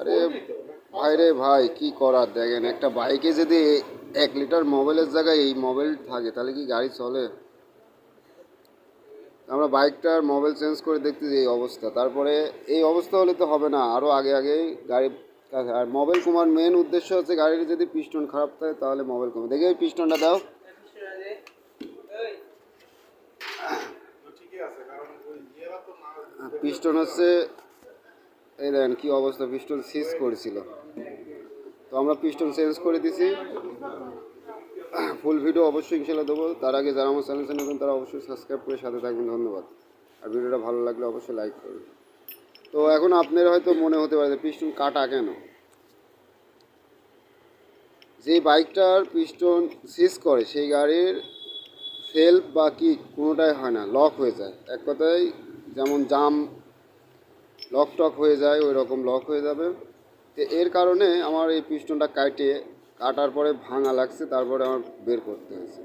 আরে ভাই রে ভাই কি করার? দেখেন একটা বাইকে যদি এক লিটার মোবাইলের জায়গায় এই মোবাইল থাকে তাহলে কি গাড়ি চলে? আমরা বাইকটার মোবাইল চেঞ্জ করে দেখতেছি এই অবস্থা। তারপরে এই অবস্থা হলে তো হবে না। আরও আগে আগেই গাড়ি আর মোবাইল কমার মেন উদ্দেশ্য হচ্ছে গাড়ির যদি পিস্টন খারাপ থাকে তাহলে মোবাইল কমে দেখি ওই পিস্টনটা দাও। পিস্টন হচ্ছে এই দেখেন কি অবস্থা পিস্টন সিজ করেছিল। তো আমরা পিস্টন চেঞ্জ করে দিছি। ফুল ভিডিও অবশ্যই ইনশাল্লাহ দেবো। তার আগে যারা আমার চ্যানেল নতুন, তারা অবশ্যই সাবস্ক্রাইব করে সাথে থাকবেন। ধন্যবাদ। আর ভিডিওটা ভালো লাগলে অবশ্যই লাইক করবেন। তো এখন আপনার হয়তো মনে হতে পারে পিস্টন কাটা কেন? যে বাইকটার পিস্টন সিজ করে, সেই গাড়ির সেলফ বা কি কোনোটাই হয় না লক হয়ে যায়। এক কথায় যেমন জাম লক টক হয়ে যায়, ওই রকম লক হয়ে যাবে। তো এর কারণে আমার এই পিস্টনটা কাটে কাটার পরে ভাঙা লাগছে, তারপরে আমার বের করতে হয়েছে।